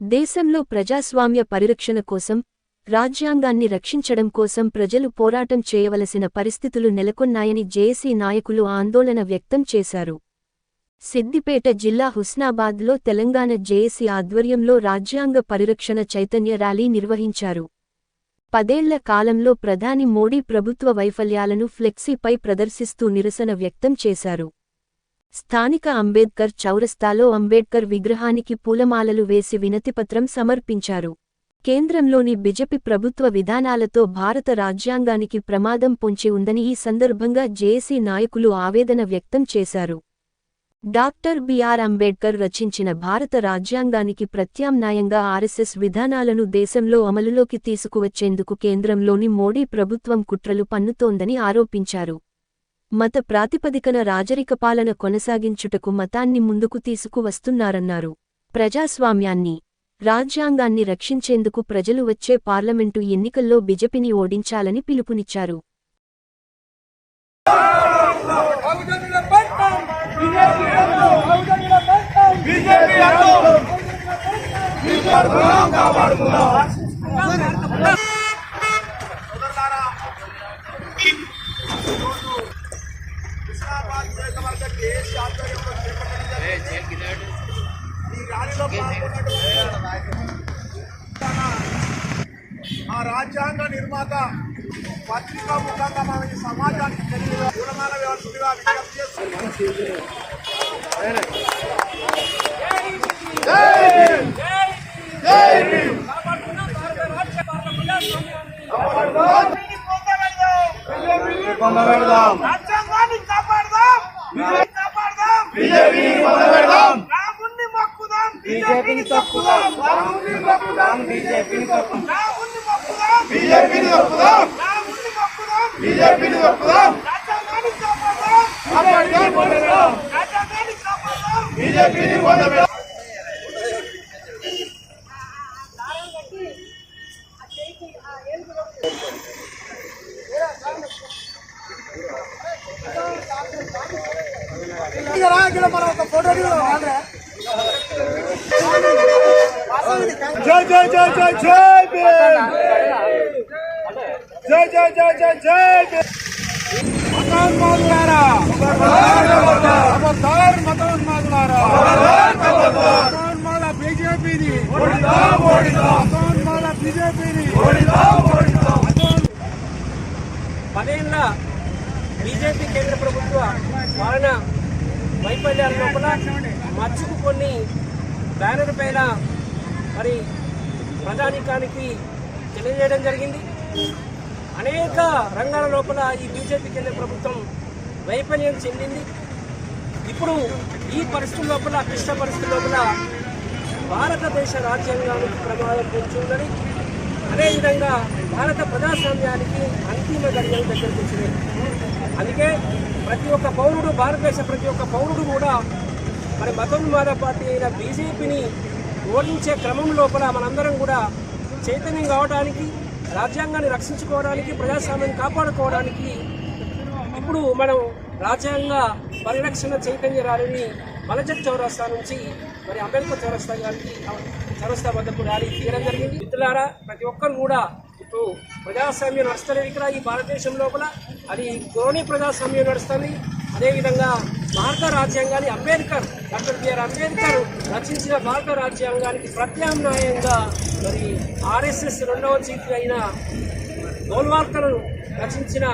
దేశంలో ప్రజాస్వామ్య పరిరక్షణ కోసం రాజ్యాంగాన్ని రక్షించడం కోసం ప్రజలు పోరాటం చేయవలసిన పరిస్థితులు నెలకొన్నాయని జేఏసీ నాయకులు ఆందోళన వ్యక్తం చేశారు. సిద్దిపేట జిల్లా హుస్నాబాద్లో తెలంగాణ జేఏసీ ఆధ్వర్యంలో రాజ్యాంగ పరిరక్షణ చైతన్య ర్యాలీ నిర్వహించారు. పదేళ్ళ కాలంలో ప్రధాని మోడీ ప్రభుత్వ వైఫల్యాలను ఫ్లెక్సీపై ప్రదర్శిస్తూ నిరసన వ్యక్తం చేశారు. స్థానిక అంబేద్కర్ చౌరస్తాలో అంబేడ్కర్ విగ్రహానికి పూలమాలలు వేసి వినతిపత్రం సమర్పించారు. కేంద్రంలోని బిజెపి ప్రభుత్వ విధానాలతో భారత రాజ్యాంగానికి ప్రమాదం పొంచి ఉందని ఈ సందర్భంగా జేఏసీ నాయకులు ఆవేదన వ్యక్తం చేశారు. డాక్టర్ బిఆర్ అంబేడ్కర్ రచించిన భారత రాజ్యాంగానికి ప్రత్యామ్నాయంగా ఆర్ఎస్ఎస్ విధానాలను దేశంలో అమలులోకి తీసుకువచ్చేందుకు కేంద్రంలోని మోడీ ప్రభుత్వం కుట్రలు పన్నుతోందని ఆరోపించారు. మత ప్రాతిపదికన రాజరిక పాలన కొనసాగించుటకు మతాన్ని ముందుకు తీసుకువస్తున్నారన్నారు. ప్రజాస్వామ్యాన్ని రాజ్యాంగాన్ని రక్షించేందుకు ప్రజలు వచ్చే పార్లమెంటు ఎన్నికల్లో బిజెపిని ఓడించాలని పిలుపునిచ్చారు. బహుజనుల పట్టం బీజేపీ బహుజనుల పట్టం బీజేపీ హుస్నాబాద్ నియోజకవర్గ కేఎస్ ఆధ్వర్యంలో చేపట్టడం ఈ ర్యాలీలో పాల్గొన్నటువంటి ఆ రాజ్యాంగ నిర్మాత పత్రికా ముఖంగా మనం ఈ సమాజానికి తెలియదు. వ్యవస్థగా విజ్ఞప్తి మొక్కుదాం. బీజేపీని తప్పుదాం. బీజేపీని తప్పుదాం. బీజేపీని మొక్కుదాం బీజేపీని తప్పుదాం రాజ్యాంగాన్ని కాపాడదాం రాజ్యాంగాన్ని కాపాడదాం బీజేపీని మనం ఒక ఫోటో జై జై జై జై జై భీమ్ జై. జై జై జై జై భీమ్ మతోన్మాదులారా ఖబర్దార్ మతోన్మాదులారా మతోన్మాద బీజేపీని మతోన్మాద బీజేపీని పదేళ్ళ బీజేపీ కేంద్ర ప్రభుత్వ పాలన వైఫల్యాల లోపల మచ్చుకు కొన్ని బ్యానర్ పైన మరి ప్రజానీకానికి తెలియజేయడం జరిగింది. అనేక రంగాల లోపల ఈ బీజేపీ కేంద్ర ప్రభుత్వం వైఫల్యం చెందింది. ఇప్పుడు ఈ పరిస్థితుల లోపల క్లిష్ట పరిస్థితుల లోపల భారతదేశ రాజ్యాంగానికి ప్రమాదం పెంచుందని అదేవిధంగా భారత ప్రజాస్వామ్యానికి అంతిమ గడియలు దగ్గరకు అందుకే ప్రతి ఒక్క పౌరుడు భారతదేశ ప్రతి ఒక్క పౌరుడు కూడా మరి మతోన్మాద పార్టీ అయిన బీజేపీని ఓడించే క్రమం లోపల మనందరం కూడా చైతన్యం కావడానికి రాజ్యాంగాన్ని రక్షించుకోవడానికి ప్రజాస్వామ్యాన్ని కాపాడుకోవడానికి ఇప్పుడు మనం రాజ్యాంగ పరిరక్షణ చైతన్య ర్యాలీని మలజత్ చౌరస్తా నుంచి మరి అంబేద్కర్ చౌరస్తా గారికి చౌరస్తా వద్దకు ర్యాలీ తీయడం జరిగింది. మిత్రులారా ప్రతి ఒక్కరు కూడా ఇప్పుడు ప్రజాస్వామ్యం నడుస్తలేదు ఇక్కడ. ఈ భారతదేశం లోపల అది ధోని ప్రజాస్వామ్యం నడుస్తుంది. అదేవిధంగా భారత రాజ్యాంగాన్ని అంబేద్కర్ డాక్టర్ బిఆర్ అంబేద్కర్ రచించిన భారత రాజ్యాంగానికి ప్రత్యామ్నాయంగా మరి ఆర్ఎస్ఎస్ రెండవ చీఫ్ అయిన గోల్వాల్కర్ రచించిన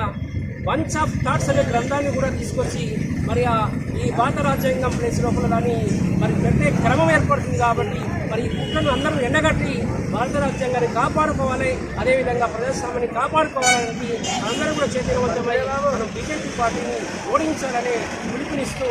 బంచ్ ఆఫ్ థాట్స్ అనే గ్రంథాన్ని కూడా తీసుకొచ్చి మరి ఈ భారత రాజ్యాంగం ప్లేస్ లోపల కానీ మరి పెట్టే క్రమం ఏర్పడుతుంది కాబట్టి మరి ఈ కుట్రను అందరూ ఎండగట్టి భారత రాజ్యాంగాన్ని కాపాడుకోవాలి అదేవిధంగా ప్రజాస్వామ్యాన్ని కాపాడుకోవాలని అందరూ కూడా చైతన్యవంతమై మనం బీజేపీ పార్టీని ఓడించాలని పిలుపునిస్తూ